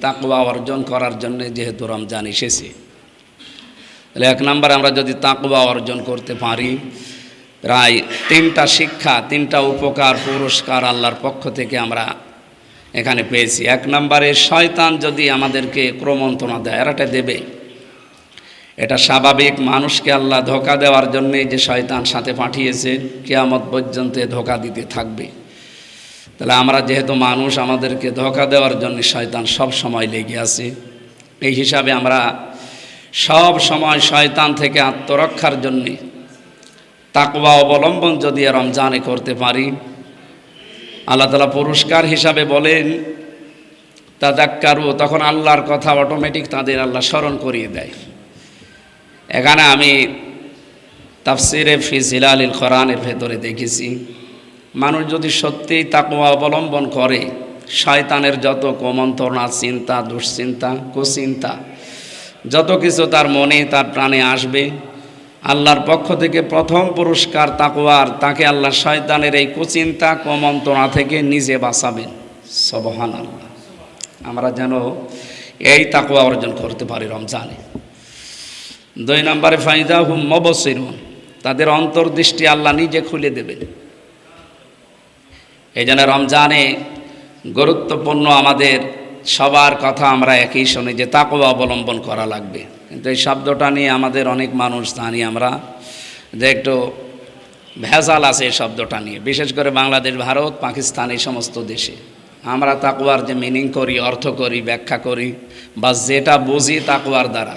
তাকুয়া অর্জন করার জন্য যেহেতু রমজান এসেছে। তাহলে এক নম্বরে আমরা যদি তাকুয়া অর্জন করতে পারি, প্রায় তিনটা শিক্ষা, তিনটা উপকার, পুরস্কার আল্লাহর পক্ষ থেকে আমরা এখানে পেয়েছি। এক নম্বরে শয়তান যদি আমাদেরকে ক্রমন্ত্রণা দেয়, এরাটা দেবে। এটা স্বাভাবিক, মানুষকে আল্লাহ ধোকা দেওয়ার জন্যে যে শয়তান সাথে পাঠিয়েছে, কেয়ামত পর্যন্ত ধোকা দিতে থাকবে। তাহলে আমরা যেহেতু মানুষ, আমাদেরকে ধোকা দেওয়ার জন্য শয়তান সব সময় লেগে আছে। এই হিসাবে আমরা সব সময় শয়তান থেকে আত্মরক্ষার জন্যে তাকবা অবলম্বন যদি রমজানে করতে পারি। আল্লাহ তালা পুরস্কার হিসাবে বলেন, তাদাক্কারু তখন আল্লাহর কথা অটোমেটিক তাদের আল্লাহ স্মরণ করিয়ে দেয়। এখানে আমি তাফসিরে ফি জিলালিল কোরআনের ভেতরে দেখেছি মানুষ যদি সত্যিই তাকুয়া অবলম্বন করে, শয়তানের যত কুমন্ত্রণা, চিন্তা, দুশ্চিন্তা, কুচিন্তা, যত কিছু তার মনে, তার প্রাণে আসবে, আল্লাহর পক্ষ থেকে প্রথম পুরস্কার তাকুয়ার তাকে আল্লাহ শয়তানের এই কুচিন্তা, কুমন্ত্রণা থেকে নিজে বাঁচাবেন। সবহান আল্লাহ আমরা যেন এই তাকুয়া অর্জন করতে পারি রমজানে। দুই নম্বরে ফাইদা হুম মবসিরুন। তাদের অন্তর্দৃষ্টি আল্লাহ নিজে খুলে দেবেন। এই জন্য রমজানে গুরুত্বপূর্ণ আমাদের সবার কথা আমরা একই শুনি যে তাকওয়া অবলম্বন করা লাগবে। কিন্তু এই শব্দটা নিয়ে আমাদের অনেক মানুষ জানি আমরা যে একটু ভেজাল আছে এই শব্দটা নিয়ে। বিশেষ করে বাংলাদেশ, ভারত, পাকিস্তান এই সমস্ত দেশে। আমরা তাকুয়ার যে মিনিং করি, অর্থ করি, ব্যাখ্যা করি বা যেটা বুঝি তাকুয়ার দ্বারা।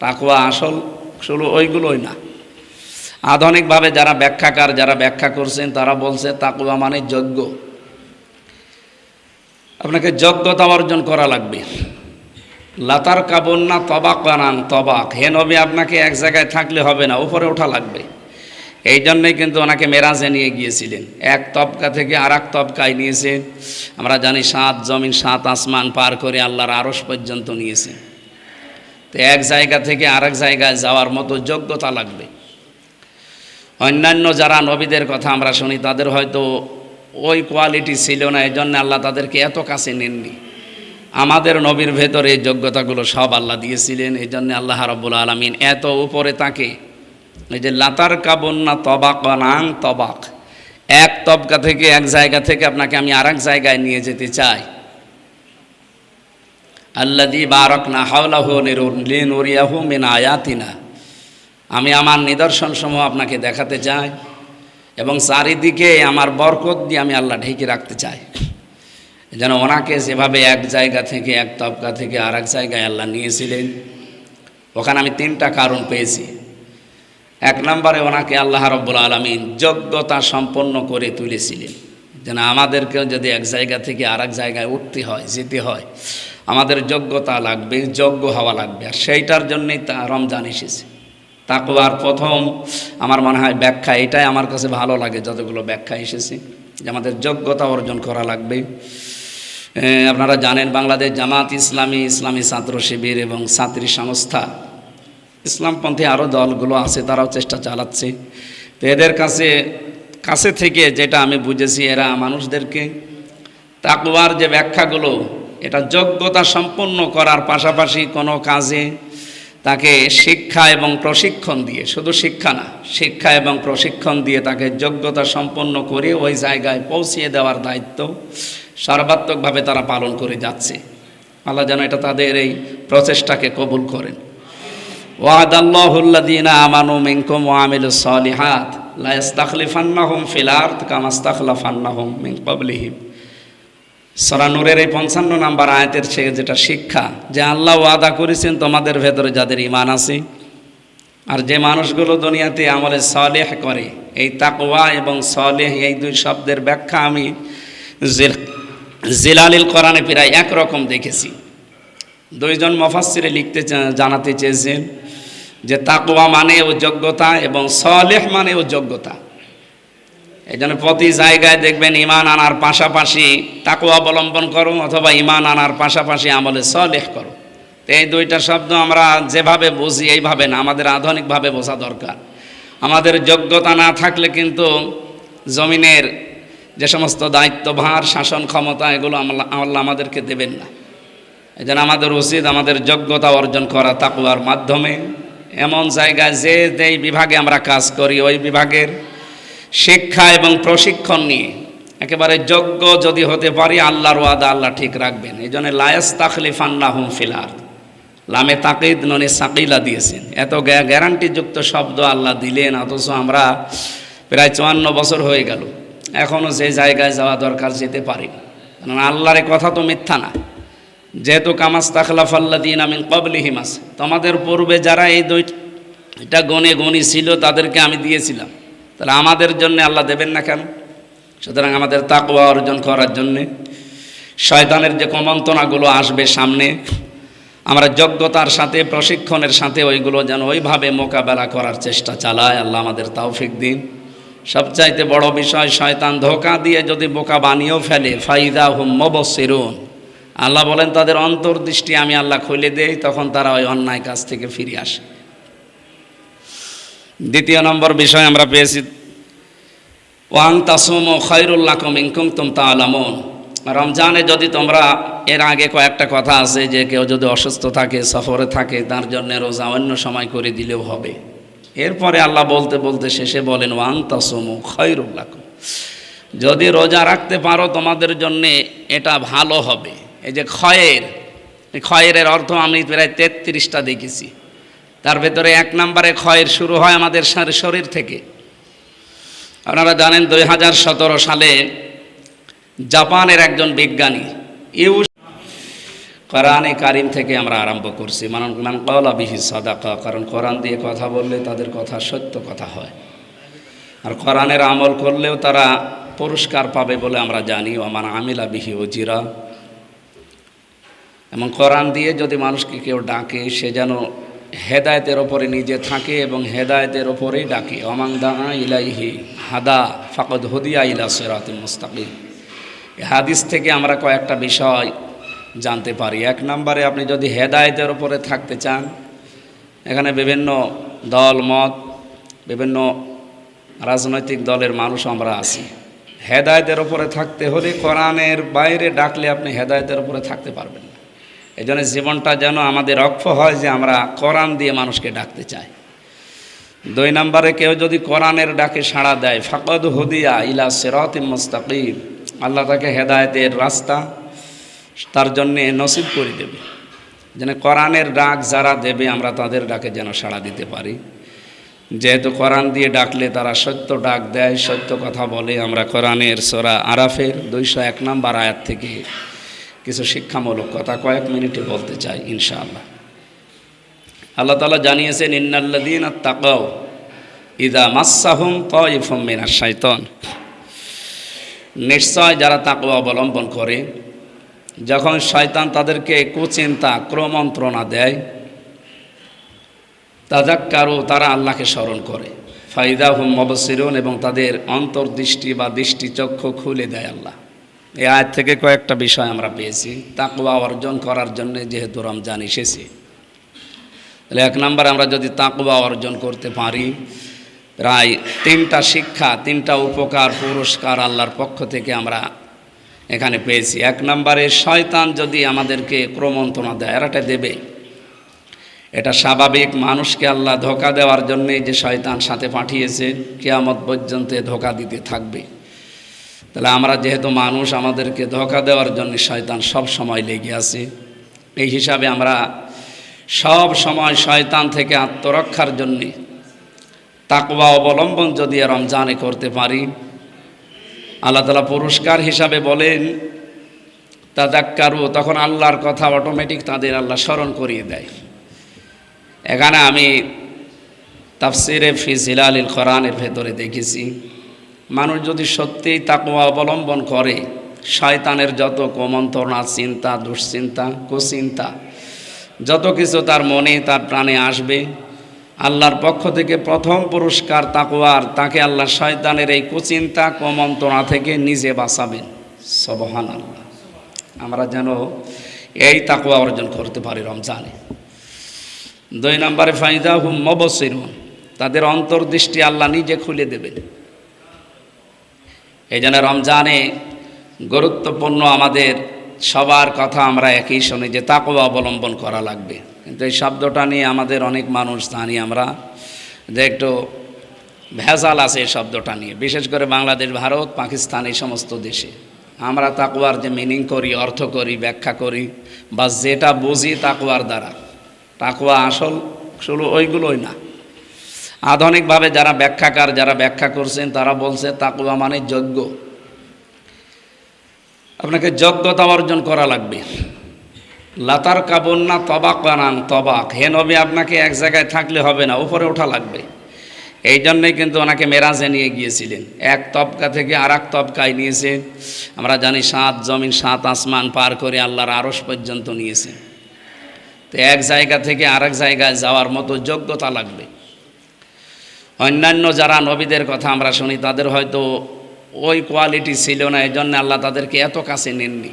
তাকুয়া আসল শুধু ওইগুলোই না। আধুনিকভাবে যারা ব্যাখ্যাকার, যারা ব্যাখ্যা করছেন, তারা বলছে তাকুয়া মানে যজ্ঞ আপনাকে যোগ্যতা অর্জন করা লাগবে। লাতার কাবন্না তবাক বানান তবাক। হে নবী, আপনাকে এক জায়গায় থাকলে হবে না, উপরে ওঠা লাগবে। এই জন্যই কিন্তু ওনাকে মেরাজে নিয়ে গিয়েছিলেন। এক তবকা থেকে আর এক তবকায় নিয়েছে। আমরা জানি সাত জমিন, সাত আসমান পার করে আল্লাহর আরস পর্যন্ত নিয়েছে। তো এক জায়গা থেকে আরেক জায়গায় যাওয়ার মতো যোগ্যতা লাগবে। অন্যান্য যারা নবীদের কথা আমরা শুনি, তাদের হয়তো ওই কোয়ালিটি ছিল না এই জন্য আল্লাহ তাদেরকে এত কাছে নেননি। আমাদের নবীর ভেতরে এই যোগ্যতাগুলো সব আল্লাহ দিয়েছিলেন এই জন্য আল্লাহ রব্বুল আলমিন এত উপরে তাকে, এই যে লাতার কাবন্না তবাক নাং তবাক, এক তবকা থেকে এক জায়গা থেকে আপনাকে আমি আর জায়গায় নিয়ে যেতে চাই। আল্লাদি বারক না হাওলাহু নিরিয়াহু মিন আয়াতিনা। আমি আমার নিদর্শনসমূহ আপনাকে দেখাতে চাই এবং চারিদিকে আমার বরকত দিয়ে আমি আল্লাহ ঢেকে রাখতে চাই। যেন ওনাকে যেভাবে এক জায়গা থেকে, এক তবকা থেকে আর এক জায়গায় আল্লাহ নিয়েছিলেন, ওখানে আমি তিনটা কারণ পেয়েছি। এক নম্বরে ওনাকে আল্লাহ রব্বুল আলমিন যোগ্যতা সম্পন্ন করে তুলেছিলেন। যেন আমাদেরকেও যদি এক জায়গা থেকে আর এক জায়গায় উঠতে হয়, যেতে হয়, আমাদের যোগ্যতা লাগবে, যোগ্য হওয়া লাগবে। আর সেইটার জন্যই তা রমজান এসেছে। তাকুয়ার প্রথম আমার মনে হয় ব্যাখ্যা এটাই আমার কাছে ভালো লাগে, যতগুলো ব্যাখ্যা এসেছে যে আমাদের যোগ্যতা অর্জন করা লাগবে। আপনারা জানেন বাংলাদেশ জামাত ইসলামী ইসলামী ছাত্র শিবির এবং ছাত্রী সংস্থা। ইসলামপন্থী আরও দলগুলো আছে, তারাও চেষ্টা চালাচ্ছে। তো এদের কাছে কাছে থেকে যেটা আমি বুঝেছি, এরা মানুষদেরকে তাকুয়ার যে ব্যাখ্যাগুলো, এটা যোগ্যতা সম্পন্ন করার পাশাপাশি কোনো কাজে তাকে শিক্ষা এবং প্রশিক্ষণ দিয়ে, শুধু শিক্ষা না, শিক্ষা এবং প্রশিক্ষণ দিয়ে তাকে যোগ্যতা সম্পন্ন করে ওই জায়গায় পৌঁছিয়ে দেওয়ার দায়িত্ব সর্বাত্মকভাবে তারা পালন করে যাচ্ছে। আল্লাহ যেন এটা তাদের এই প্রচেষ্টাকে কবুল করেন। ওয়াদাল্লাহুল্লাদিনা আমানু মিনকুম ওয়ামিলু ফিল মিন ক্বাবলিহিম। সরা নূরের এই পঞ্চান্ন নাম্বার আয়াতের সে যেটা শিক্ষা, যে আল্লাহ ওয়াদা করেছেন তোমাদের ভেতরে যাদের ইমান আছে। আর যে মানুষগুলো দুনিয়াতে আমলে সলেহ করে, এই তাকওয়া এবং সলেহ, এই দুই শব্দের ব্যাখ্যা আমি জিলালিল কোরআনে প্রায় একরকম দেখেছি। দুইজন মফাসিরে লিখতে জানাতে চেয়েছেন যে তাকওয়া মানে ও যোগ্যতা এবং সলেহ মানে ও যোগ্যতা। এই জন্য প্রতি জায়গায় দেখবেন ইমান আনার পাশাপাশি তাকে অবলম্বন করো অথবা ইমান আনার পাশাপাশি আমলে সলেহ করো এই দুইটা শব্দ আমরা যেভাবে বুঝি এইভাবে না, আমাদের আধুনিকভাবে বোঝা দরকার। আমাদের যোগ্যতা না থাকলে কিন্তু জমিনের যে সমস্ত দায়িত্বভার, শাসন ক্ষমতা, এগুলো আল্লাহ আমাদেরকে দেবেন না। এই জন্য আমাদের উচিত আমাদের যোগ্যতা অর্জন করা তাকুয়ার মাধ্যমে। এমন জায়গায় যে যেই বিভাগে আমরা কাজ করি, ওই বিভাগের শিক্ষা এবং প্রশিক্ষণ নিয়ে। একেবারে যোগ্য যদি হতে পারি, আল্লাহর ওয়াদা আল্লাহ ঠিক রাখবেন। এই জন্য লায়াস তাকলিফ আন্নাহুম ফিলার লামে তাকিদ ননে সাকিলা দিয়েছেন। এত গ্যারান্টিযুক্ত শব্দ আল্লাহ দিলেন, অথচ আমরা প্রায় চুয়ান্ন বছর হয়ে গেল। এখনও যে জায়গায় যাওয়া দরকার যেতে পারি। কারণ আল্লাহর কথা তো মিথ্যা না। যেহেতু কামাস তাখলাফাল্লা দিন আমি কবলি হিমাস তোমাদের পূর্বে যারা এই দুইটা গনে গণি ছিল, তাদেরকে আমি দিয়েছিলাম। তাহলে আমাদের জন্য আল্লাহ দেবেন না কেন? সুতরাং আমাদের তাকুয়া অর্জন করার জন্যে শয়তানের যে কমন্তনাগুলো আসবে সামনে, আমরা যোগ্যতার সাথে, প্রশিক্ষণের সাথে ওইগুলো যেন ওইভাবে মোকাবেলা করার চেষ্টা চালায়। আল্লাহ আমাদের তৌফিক দিন। সবচাইতে বড় বিষয়, শয়তান ধোকা দিয়ে যদি বোকা বানিয়েও ফেলে ফাইদা হুম মবসিরুন। আল্লাহ বলেন, তাদের অন্তর্দৃষ্টি আমি আল্লাহ খুলে দেই, তখন তারা ওই অন্যায় কাজ থেকে ফিরে আসে। দ্বিতীয় নম্বর বিষয় আমরা পেয়েছি। ওয়াং তাসুম ও খৈরুল্লাহ কমিংকুম তুম তা আলামন রমজানে যদি তোমরা এর আগে কয়েকটা কথা আছে যে কেউ যদি অসুস্থ থাকে, সফরে থাকে, তার জন্য রোজা অন্য সময় করে দিলেও হবে। এরপরে আল্লাহ বলতে বলতে শেষে বলেন, ওয়াং তাসুম ও খৈরুল্লাহ যদি রোজা রাখতে পারো তোমাদের জন্যে এটা ভালো হবে। এই যে ক্ষয়ের ক্ষয়ের অর্থ আমি প্রায় তেত্রিশটা দেখেছি। তার ভেতরে এক নম্বরে ক্ষয়ের শুরু হয় আমাদের শরীর থেকে। আপনারা জানেন দুই হাজার সতেরো সালে জাপানের একজন বিজ্ঞানী, ইউ কোরআনে কারিম থেকে আমরা আরম্ভ করছি। মান কলা বিহি সদাকা, কারণ কোরআন দিয়ে কথা বললে তাদের কথা সত্য কথা হয়। আর কোরআনের আমল করলেও তারা পুরস্কার পাবে বলে আমরা জানি মান আমিলা বিহি ও জিরা এবং কোরআন দিয়ে যদি মানুষকে কেউ ডাকে, সে যেন হেদায়তের ওপরে নিজে থাকে এবং হেদায়তের ওপরেই ডাকে। অমাং দানা ইলাইহি হাদা, ফাকদ হদিয়া ইলা সেরাত মুস্তাকিম। হাদিস থেকে আমরা কয়েকটা বিষয় জানতে পারি। এক নম্বরে আপনি যদি হেদায়তের ওপরে থাকতে চান, এখানে বিভিন্ন দল, মত, বিভিন্ন রাজনৈতিক দলের মানুষ আমরা আছি। হেদায়তের ওপরে থাকতে হলে কোরআনের বাইরে ডাকলে আপনি হেদায়তের ওপরে থাকতে পারবেন এই জন্য জীবনটা যেন আমাদের অক্ষ হয় যে আমরা কোরআন দিয়ে মানুষকে ডাকতে চাই। দুই নম্বরে কেউ যদি কোরআনের ডাকে সাড়া দেয়, ফাকদ হুদিয়া ইলা সেরত মুস্তাকিম আল্লাহ তাকে হেদায়তের রাস্তা তার জন্যে নসিব করে দেবে। যেন কোরআনের ডাক যারা দেবে, আমরা তাদের ডাকে যেন সাড়া দিতে পারি। যেহেতু কোরআন দিয়ে ডাকলে তারা সত্য ডাক দেয়, সত্য কথা বলে, আমরা কোরআনের সোরা আরাফের দুইশো এক নম্বর আয়াত থেকে কিছু শিক্ষামূলক কথা কয়েক মিনিটে বলতে চাই, ইনশাআল্লাহ। আল্লাহ তালা জানিয়েছেন ইন্নাল্লাদিন তাকাও ইদা মাসাহুম তয়ফম মিনা শাইতন। নিশ্চয় যারা তাকওয়া অবলম্বন করে, যখন শয়তান তাদেরকে কুচিন্তা, ক্রমন্ত্রণা দেয় তাজাক্কারও তারা আল্লাহকে স্মরণ করে। ফাইদা হুম মবসিরুন এবং তাদের অন্তর্দৃষ্টি বা দৃষ্টিচক্ষু খুলে দেয় আল্লাহ। এই আয় থেকে কয়েকটা বিষয় আমরা পেয়েছি। তাকুয়া অর্জন করার জন্য যেহেতু রমজান এসেছে। তাহলে এক নম্বর আমরা যদি তাকুয়া অর্জন করতে পারি, প্রায় তিনটা শিক্ষা, তিনটা উপকার, পুরস্কার আল্লাহর পক্ষ থেকে আমরা এখানে পেয়েছি। এক নম্বরে, শয়তান যদি আমাদেরকে ক্রমন্তনা দেয়, এরাটা দেবে। এটা স্বাভাবিক। মানুষকে আল্লাহ ধোকা দেওয়ার জন্যে যে শয়তান সাথে পাঠিয়েছে, কেয়ামত পর্যন্ত ধোকা দিতে থাকবে। তাহলে আমরা যেহেতু মানুষ, আমাদেরকে ধোকা দেওয়ার জন্য শয়তান সব সময় লেগে আছে। এই হিসাবে আমরা সব সময় শয়তান থেকে আত্মরক্ষার জন্যে তাকবা অবলম্বন যদি রমজানে করতে পারি। আল্লাহ তালা পুরস্কার হিসাবে বলেন, তাদাক্কারু তখন আল্লাহর কথা অটোমেটিক তাদের আল্লাহ স্মরণ করিয়ে দেয়। এখানে আমি তাফসিরে ফি জিলালিল কোরআনের ভেতরে দেখেছি। মানুষ যদি সত্যিই তাকুয়া অবলম্বন করে, শয়তানের যত কমন্ত্রণা চিন্তা, দুশ্চিন্তা, কুচিন্তা, যত কিছু তার মনে, তার প্রাণে আসবে, আল্লাহর পক্ষ থেকে প্রথম পুরস্কার তাকুয়ার তাকে আল্লাহ শয়তানের এই কুচিন্তা কমন্ত্রণা থেকে নিজে বাঁচাবেন। সবহান আল্লাহ আমরা যেন এই তাকুয়া অর্জন করতে পারি রমজানে। দুই নম্বরে ফাইদা হুম মবসির তাদের অন্তর্দৃষ্টি আল্লাহ নিজে খুলে দেবেন। এই জন্য রমজানে গুরুত্বপূর্ণ আমাদের সবার কথা আমরা একই শুনি যে তাকওয়া অবলম্বন করা লাগবে। কিন্তু এই শব্দটা নিয়ে আমাদের অনেক মানুষ জানি আমরা যে একটু ভেজাল আছে এই শব্দটা নিয়ে। বিশেষ করে বাংলাদেশ, ভারত, পাকিস্তান এই সমস্ত দেশে। আমরা তাকুয়ার যে মিনিং করি, অর্থ করি, ব্যাখ্যা করি বা যেটা বুঝি তাকুয়ার দ্বারা। তাকুয়া আসল শুধু ওইগুলোই না। আধুনিকভাবে যারা ব্যাখ্যাকার, যারা ব্যাখ্যা করছেন, তারা বলছে তাকুয়া মানে যজ্ঞ আপনাকে যোগ্যতা অর্জন করা লাগবে। লাতার কাবন্না তবাক বানান তবাক। হে নবী, আপনাকে এক জায়গায় থাকলে হবে না, উপরে ওঠা লাগবে। এই জন্যই কিন্তু ওনাকে মেরাজে নিয়ে গিয়েছিলেন। এক তবকা থেকে আর এক তবকায় নিয়েছে। আমরা জানি সাত জমিন, সাত আসমান পার করে আল্লাহর আরস পর্যন্ত নিয়েছে। তো এক জায়গা থেকে আরেক জায়গায় যাওয়ার মতো যোগ্যতা লাগবে। অন্যান্য যারা নবীদের কথা আমরা শুনি, তাদের হয়তো ওই কোয়ালিটি ছিল না এই জন্য আল্লাহ তাদেরকে এত কাছে নেননি।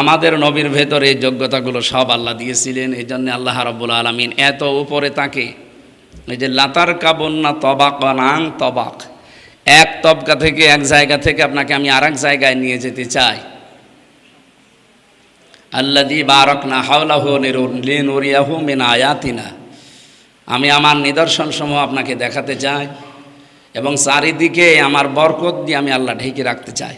আমাদের নবীর ভেতরে এই যোগ্যতাগুলো সব আল্লাহ দিয়েছিলেন এই জন্য আল্লাহ রব্বুল আলমিন এত উপরে তাকে, এই যে লাতার কাবন্না তবাক নাং তবাক, এক তবকা থেকে এক জায়গা থেকে আপনাকে আমি আর জায়গায় নিয়ে যেতে চাই। আল্লাদি বারক না হাওলাহু নিরুরিয়াহু মিন আয়াতিনা। আমি আমার নিদর্শন সমূহ আপনাকে দেখাতে চাই এবং চারিদিকে আমার বরকত দিয়ে আমি আল্লাহ ঢেকে রাখতে চাই।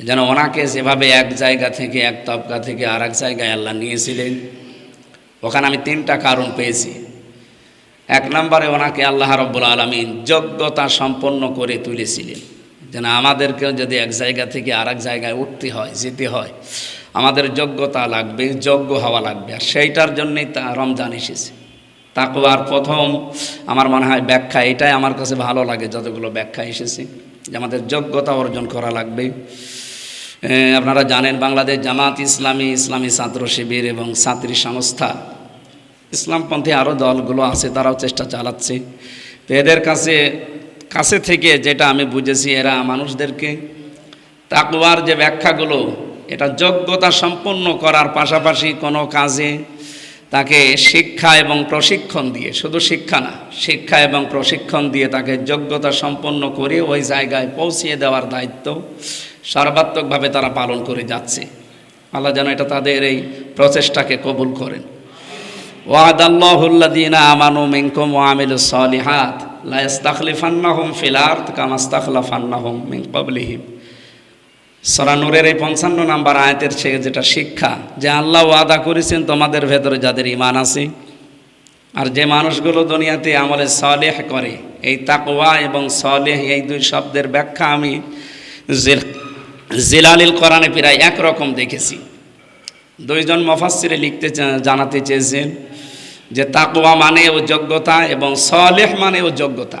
যেন ওনাকে যেভাবে এক জায়গা থেকে, এক তবকা থেকে আর এক জায়গায় আল্লাহ নিয়েছিলেন, ওখানে আমি তিনটা কারণ পেয়েছি। এক নম্বরে ওনাকে আল্লাহ রব্বুল আলমিন যোগ্যতা সম্পন্ন করে তুলেছিলেন। যেন আমাদেরকেও যদি এক জায়গা থেকে আর এক জায়গায় উঠতে হয়, যেতে হয়, আমাদের যোগ্যতা লাগবে, যোগ্য হওয়া লাগবে। আর সেইটার জন্যই তা রমজান এসেছে। তাকুয়ার প্রথম আমার মনে হয় ব্যাখ্যা এটাই আমার কাছে ভালো লাগে, যতগুলো ব্যাখ্যা এসেছে যে আমাদের যোগ্যতা অর্জন করা লাগবে। আপনারা জানেন বাংলাদেশ জামাত ইসলামী ইসলামী ছাত্র শিবির এবং ছাত্রী সংস্থা। ইসলামপন্থী আরও দলগুলো আছে, তারাও চেষ্টা চালাচ্ছে। তো এদের কাছে কাছে থেকে যেটা আমি বুঝেছি, এরা মানুষদেরকে তাকুয়ার যে ব্যাখ্যাগুলো, এটা যোগ্যতা সম্পন্ন করার পাশাপাশি কোনো কাজে তাকে শিক্ষা এবং প্রশিক্ষণ দিয়ে, শুধু শিক্ষা না, শিক্ষা এবং প্রশিক্ষণ দিয়ে তাকে যোগ্যতা সম্পন্ন করে ওই জায়গায় পৌঁছিয়ে দেওয়ার দায়িত্ব সর্বাত্মকভাবে তারা পালন করে যাচ্ছে। আল্লাহ যেন এটা তাদের এই প্রচেষ্টাকে কবুল করেন। ওয়াদাল্লাহুল্লাদিনা আমানু মিনকুম ওয়ামিলু সলিহাত ফিল মিন ক্বাবলিহিম। সূরা নূরের এই পঞ্চান্ন নাম্বার আয়াতের থেকে যেটা শিক্ষা যে আল্লাহ ওয়াদা করেছেন তোমাদের ভেতরে যাদের ইমান আছে, আর যে মানুষগুলো দুনিয়াতে আমলে সলেহ করে, এই তাকওয়া এবং সলেহ এই দুই শব্দের ব্যাখ্যা আমি জিলালিল কোরআনে প্রায় একরকম দেখেছি। দুইজন মফাসিরে লিখতে জানাতে চেয়েছেন যে তাকওয়া মানে ও যোগ্যতা এবং সলেহ মানে ও যোগ্যতা।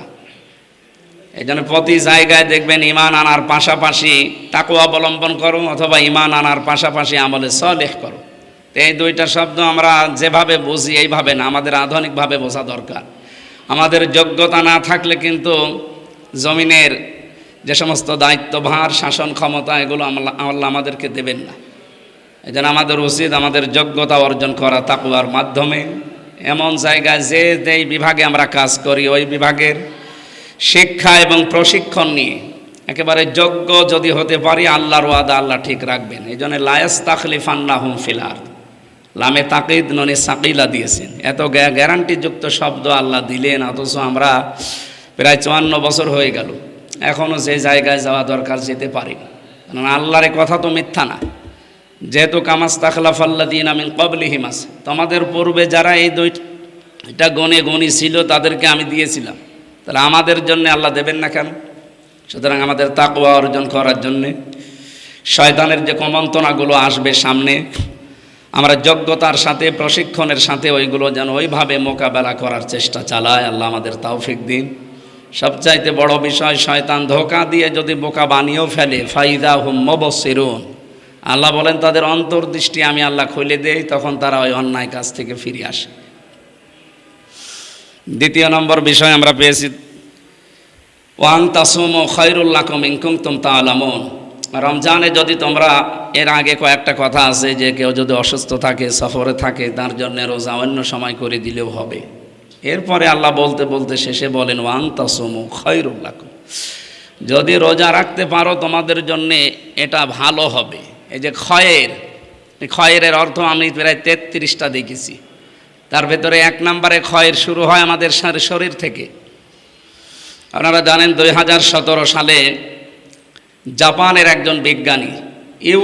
এই জন্য প্রতি জায়গায় দেখবেন ইমান আনার পাশাপাশি তাকু অবলম্বন করো অথবা ইমান আনার পাশাপাশি আমলে সলেহ করো এই দুইটা শব্দ আমরা যেভাবে বুঝি এইভাবে না, আমাদের আধুনিকভাবে বোঝা দরকার। আমাদের যোগ্যতা না থাকলে কিন্তু জমিনের যে সমস্ত দায়িত্বভার, শাসন ক্ষমতা, এগুলো আল্লাহ আমাদেরকে দেবেন না। এই জন্য আমাদের উচিত আমাদের যোগ্যতা অর্জন করা তাকুয়ার মাধ্যমে। এমন জায়গায় যে যেই বিভাগে আমরা কাজ করি, ওই বিভাগের শিক্ষা এবং প্রশিক্ষণ নিয়ে। একেবারে যোগ্য যদি হতে পারি, আল্লাহর ওয়াদা আল্লাহ ঠিক রাখবেন। এই জন্য লায়াস তাকলিফান্না হুম ফিলার লামে তাকিদ ননে সাকিলা দিয়েছেন। এত গ্যারান্টিযুক্ত শব্দ আল্লাহ দিলেন, অথচ আমরা প্রায় চুয়ান্ন বছর হয়ে গেল। এখনও যে জায়গায় যাওয়া দরকার যেতে পারি। কারণ আল্লাহর কথা তো মিথ্যা না। যেহেতু কামাস তাখলাফাল্লা দিন আমি কবলিহিমাস তোমাদের পূর্বে যারা এই দুইটা গণে গণি ছিল, তাদেরকে আমি দিয়েছিলাম। তাহলে আমাদের জন্য আল্লাহ দেবেন না কেন? সুতরাং আমাদের তাকুয়া অর্জন করার জন্যে শয়তানের যে কমন্তনাগুলো আসবে সামনে, আমরা যোগ্যতার সাথে, প্রশিক্ষণের সাথে ওইগুলো যেন ওইভাবে মোকাবেলা করার চেষ্টা চালায় আল্লাহ আমাদের তাওফিক দিন। সবচাইতে বড় বিষয়, শয়তান ধোকা দিয়ে যদি বোকা বানিয়েও ফেলে ফাইদা হুম মবসিরুন। আল্লাহ বলেন, তাদের অন্তর্দৃষ্টি আমি আল্লাহ খুলে দেই, তখন তারা ওই অন্যায় কাছ থেকে ফিরে আসে। দ্বিতীয় নম্বর বিষয় আমরা পেয়েছি। ওয়াং তাসুম ও খৈরুল্লাহম ইনকুম তুম তালামুন রমজানে যদি তোমরা এর আগে কয়েকটা কথা আছে যে কেউ যদি অসুস্থ থাকে, সফরে থাকে, তার জন্য রোজা অন্য সময় করে দিলেও হবে। এরপরে আল্লাহ বলতে বলতে শেষে বলেন, ওয়াং তাসুম ও খৈরুল্লাহম যদি রোজা রাখতে পারো তোমাদের জন্যে এটা ভালো হবে। এই যে ক্ষয়ের ক্ষয়ের অর্থ আমি প্রায় তেত্রিশটা দেখেছি। তার ভেতরে এক নম্বরে ক্ষয়ের শুরু হয় আমাদের শরীর থেকে। আপনারা জানেন দুই হাজার সতেরো সালে জাপানের একজন বিজ্ঞানী ইউ